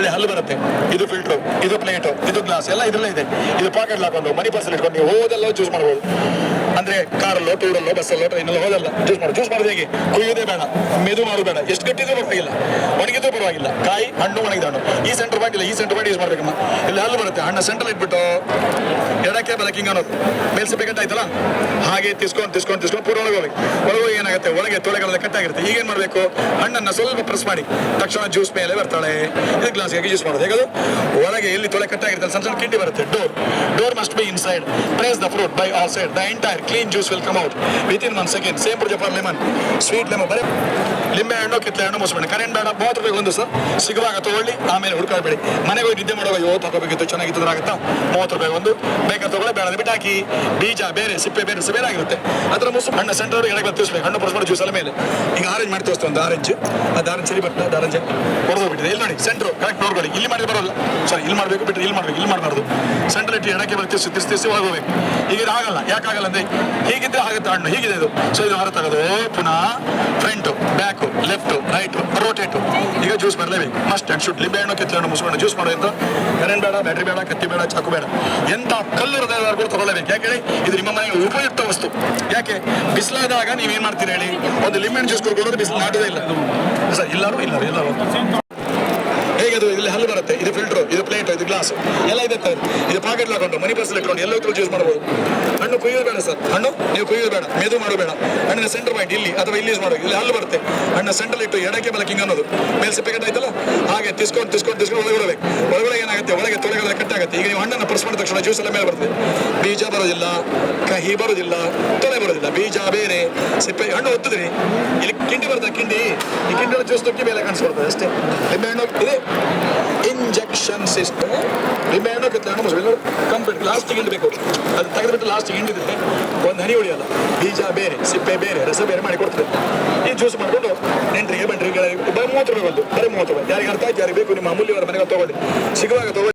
ಇಲ್ಲಿ ಹಲ್ಲು ಬರುತ್ತೆ. ಇದು ಫಿಲ್ಟರ್ ಇದು ಪ್ಲೇಟ್ ಇದು ಗ್ಲಾಸ್ ಎಲ್ಲ ಇದ್ರಲ್ಲ ಇದೆ. ಇದು ಪಾಕೆಟ್ ಹಾಕೊಂಡು ಮನಿ ಪರ್ಸಲ್ ಇಟ್ಕೊಂಡು ನೀವು ಹೋದೆಲ್ಲ ಚೂಸ್ ಮಾಡ್ಬೋದು. ಅಂದ್ರೆ ಕಾರಲ್ಲೋ ಟೂರಲ್ಲೋ ಬಸ್ಸಲ್ಲೋ ಟ್ರೈನಲ್ಲೋ ಹೋದಲ್ಲ ಚೂಸ್ ಮಾಡಿ. ಚೂಸ್ ಮಾಡೋದು ಹೇಗೆ? ಕುಯ್ಯೋದೇ ಬೇಡ, ಮೆದು ಮಾಡೋದು ಬೇಡ. ಎಷ್ಟು ಗಟ್ಟಿದ್ರು ಪರವಾಗಿಲ್ಲ. ಒಣಗಿದ್ರು ಪರವಾಗಿಲ್ಲ. ಕಾಯಿ, ಹಣ್ಣು ಒಣಗಿದ ಹಣ್ಣು. ಈ ಸೆಂಟರ್ ಪಾಯಿಂಟ್ ಇಲ್ಲ, ಈ ಸೆಂಟರ್ ಪಾಯಿಂಟ್ ಯೂಸ್ ಮಾಡ್ಬೇಕಮ್ಮ ಇಲ್ಲಿ ಹಲ್ಲು ಬರುತ್ತೆ, ಹಣ್ಣು ಸೆಂಟ್ರಲ್ ಇಟ್ಬಿಟ್ಟು ಎಡಕ್ಕೆ ಬಲಕ್ಕೆ ಹಿಂಗೆ ಅನ್ನೋದು. ಬೇಕಂತ ಆಯ್ತಲ್ಲ? ಹಾಗೆ ತಿಸ್ಕೊಂಡು ತಿಸ್ಕೊಂಡು ತಿಸ್ಕೊಂಡು ಪೂರ ಒಳಗೆ ಹೋಗಿ. ಒಳಗೆ ಏನಾಗುತ್ತೆ? ಒಳಗೆ ತೊಳೆಗಳೆಲ್ಲ ಕಟ್ಟಾಗಿರುತ್ತೆ ಈಗೇನು ಮಾಡಬೇಕು? ಹಣ್ಣನ್ನು ಸ್ವಲ್ಪ ಪ್ರೆಸ್ ಮಾಡಿ. ತಕ್ಷಣ ಜ್ಯೂಸ್ ಮೇಲೆ ಬರ್ತಾಳೆ. ಇದು ಗ್ಲಾಸ್ಗೆ ಯೂಸ್ ಮಾಡೋದು. ಹೇಗದು? ಒಳಗೆ ಎಲ್ಲಿ ತೊಳೆ ಕಟ್ಟಾಗಿರುತ್ತೆ ಸಣ್ಣ ಸಣ್ಣ ಕಿಂಡಿ ಬರುತ್ತೆ. Door door must be inside press the fruit by all side the entire clean juice will come out with in one second same project for lemon sweet lemon ಬರೀ ಲಿಂಬೆ ಹಣ್ಣು, ಕಿತ್ತಲೆ ಹಣ್ಣು ಮುಸ್ಬೇಡಿ. ಕರೆಂಟ್ ಬೇಡ. ಮೂವತ್ತು ರೂಪಾಯಿ ಒಂದು ಸರ್, ಸಿಗುವಾಗ ತಗೊಳ್ಳಿ. ಆಮೇಲೆ ಹುಡ್ಕಾಡ್ಬೇಡಿ. ಮನೆಗೆ ಹೋಗಿ ನಿದ್ದೆ ಮಾಡುವಾಗ ಯೋ ತಗೋಬೇಕಿತ್ತು. ಚೆನ್ನಾಗಿತ್ತು. ಆಗುತ್ತಾ ಮೂವತ್ತು ರೂಪಾಯಿ ಒಂದು. ಬೇಕಾದ್ರೆ ತಗೊಳ್ಳಿ. ಬೇಡ ಬಿಟ್ಟು ಹಾಕಿ. ಬೀಜ ಬೇರೆ, ಸಿಪ್ಪೆ ಬೇರೆ ಬೇರೆ ಆಗಿರುತ್ತೆ ಅದರ ಮುಸು ಹಣ್ಣು ಸೆಂಟರ್ ಎಡಕ್ಕೆ ತೋರಿಸ್ಬೇಕು. ಹಣ್ಣು ಪರಸ್ಪರ ಜ್ಯೂಸ್ ಎಲ್ಲ ಮೇಲೆ. ಈಗ ಆರೆಂಜ್ ಮಾಡಿ ತೋರಿಸ್ತು ಒಂದು ಆರೆಂಜ್ ಅದು ಆರೆಂಜ್ ಸರಿ ಬರ್ತದೆ. ಅದು ಆರೆಂಜ್ ಹೊಡೆದೋಗ್ಬಿಟ್ಟಿದೆ ಇಲ್ಲಿ ನೋಡಿ ಸೆಂಟ್ರ್ ಕರೆಕ್ಟ್ ನೋಡ್ಕೊಳ್ಳಿ ಇಲ್ಲಿ ಮಾಡಿ ಬರೋಲ್ಲ ಸರಿ, ಇಲ್ಲಿ ಮಾಡಬೇಕು ಬಿಟ್ಟರೆ ಇಲ್ಲಿ ಮಾಡಬೇಕು, ಇಲ್ಲಿ ಮಾಡಬಾರ್ದು. ಸೆಂಟ್ರಲ್ ಇಟ್ಟು ಎಡಕ್ಕೆ ಬರುತ್ತೆ ತಿರ್ಸಿ ತಿರ್ಸಿ ಹೋಗ್ಬೇಕು ಈಗ ಆಗಲ್ಲ ಯಾಕಾಗಲ್ಲ ಅಂದ್ರೆ ಹೀಗಿದ್ರೆ ಆಗುತ್ತೆ ಹಣ್ಣು ಹೀಗಿದೆ ಇದು. ಸೊ ಇದು ಹೊರ ತೆಗೆದು ಪುನಃ front back left right rotate ಈಗ ಜ್ಯೂಸ್ ಬರಲೇಬೇಕು. ಮಸ್ಟ್ ಅಂಡ್ ಶುಡ್ ಲಿಂಬೆ ಹಣ್ಣು, ಕೆತ್ತಲೆ ಹಣ್ಣು, ಮುಸ್ಕೊಂಡು ಜ್ಯೂಸ್ ಮಾಡೋದ್ರಿಂದ ಕರೆಂಟ್ ಬೇಡ ಬ್ಯಾಟ್ರಿ ಬೇಡ, ಕತ್ತಿ ಬೇಡ, ಚಾಕು ಬೇಡ. ಎಂತ ಕಲ್ಲು ಹೃದಯದವರೆಗೂ ತಗೊಳ್ಳಬೇಕು ಯಾಕೆ ಹೇಳಿ? ಇದು ನಿಮ್ಮ ಮನೆಗೆ ಉಪಯುಕ್ತ ವಸ್ತು. ಯಾಕೆ? ಬಿಸಿಲಾದಾಗ ನೀವೇನ್ ಮಾಡ್ತೀರಿ ಹೇಳಿ? ಒಂದು ಲಿಂಬೆ ಜ್ಯೂಸ್ ಕೊಡ್ಬೋದು ಬಿಸಿಲು, ನಾಟದೇ ಇಲ್ಲ. ಸರ್, ಇಲ್ಲರೂ ಇಲ್ಲ ಎಲ್ಲರೂ ಅದು ಇಲ್ಲಿ ಹಲ್ಲು ಬರುತ್ತೆ? ಇದು ಫಿಲ್ಟರ್ ಇದು ಪ್ಲೇಟ್ ಇದು ಗ್ಲಾಸ್ ಎಲ್ಲ ಇದೆ ಸರ್. ಇದು ಪಾಕೆಟ್ ಹಾಕೊಂಡು ಮನಿ ಪರ್ಸಲ್ ಇಟ್ಕೊಂಡು ಎಲ್ಲ ಯೂಸ್ ಮಾಡಬಹುದು. ಹಣ್ಣು ಕುಯ್ಯೋದು ಬೇಡ ಸರ್. ಹಣ್ಣು ನೀವು ಕುಯ್ಯೋದು ಬೇಡ. ಮೆದು ಮಾಡಬೇಡ ಹಣ್ಣಿನ ಸೆಂಟರ್ ಪಾಯಿಂಟ್ ಇಲ್ಲಿ ಅಥವಾ ಇಲ್ಲಿ ಯೂಸ್ ಮಾಡೋದು. ಇಲ್ಲಿ ಹಲ್ಲು ಬರುತ್ತೆ. ಹಣ್ಣು ಸೆಂಟ್ರಲ್ ಇಟ್ಟು ಎಡಕ್ಕೆ ಬಲಕ್ಕೆ ಹಿಂಗೆ ಅನ್ನೋದು. ಮೇಲೆ ಸಿಪ್ಪೆ ಆಯ್ತಲ್ಲ? ಹಾಗೆ ತಿಸ್ಕೊಂಡು ತಿಸ್ಕೊಂಡು ತಿಸ್ಕೊಂಡು ಒಳಗೆ ಬಿಡಬೇಕು. ಒಳಗಡೆ ಏನಾಗುತ್ತೆ? ಒಳಗೆ ಕಟ್ ಆಗುತ್ತೆ. ಈಗ ನೀವು ಹಣ್ಣನ್ನು ಪ್ರೆಸ್ ಮಾಡಿದ ತಕ್ಷಣ ಜ್ಯೂಸ್ ಎಲ್ಲ ಮೇಲೆ ಬರುತ್ತೆ ಬೀಜ ಬರೋದಿಲ್ಲ, ಕಹಿ ಬರೋದಿಲ್ಲ ತೊಳೆ ಬರೋದಿಲ್ಲ. ಬೀಜ ಬೇರೆ, ಸಿಪ್ಪೆ, ಹಣ್ಣು ಒತ್ತಿದ್ರಿ. ಇಲ್ಲಿ ಕಿಂಡಿ ಬರ್ತದೆ, ಕಿಂಡಿ. ಈ ಕಿಂಡಿ ಜ್ಯೂಸ್ ತುಕ್ಕಿ ಮೇಲೆ ಕಾಣಿಸ್ಕೊಳ್ತದೆ ಅಷ್ಟೇ. ಹಣ್ಣು ಇದೆ ಇಂಜೆಕ್ಷನ್ ಸಿಸ್ಟಮ್ ಲಿಂಬೆ ಹಣ್ಣು ನಮ್ಮ ಮುಸ್ಬೇಕು ಕಂಪ್ಲೀಟ್ ಲಾಸ್ಟಿಗೆ ಹಿಂಡಬೇಕು. ಅದು ತೆಗೆದುಬಿಟ್ಟು ಲಾಸ್ಟಿಗೆ ಹಿಂಡಿದ್ರೆ ಒಂದು ಹನಿ ಉಳಿಯಲ್ಲ ಬೀಜ ಬೇರೆ, ಸಿಪ್ಪೆ ಬೇರೆ, ರಸ ಬೇರೆ ಮಾಡಿ ಕೊಡ್ತದೆ ಈ ಜ್ಯೂಸ್ ಮಾಡಿಕೊಂಡು ನೆಂಟರಿಗೆ, ಬಂಟ್ರಿಗೆ ಮೂವತ್ತು ರೂಪಾಯಿ ಬಂತು. ಬರೀ ಮೂವತ್ತು ರೂಪಾಯಿ. ಯಾರಿಗೆ ಅರ್ಥ ಆಯ್ತು, ಯಾರಿಗೆ ಬೇಕು, ನಿಮ್ಮ ಅಮೂಲ್ಯವರ ಮನೆಗೆ ತಗೊಳ್ಳಿ. ಸಿಗುವಾಗ ತಗೊಳ್ಳಿ.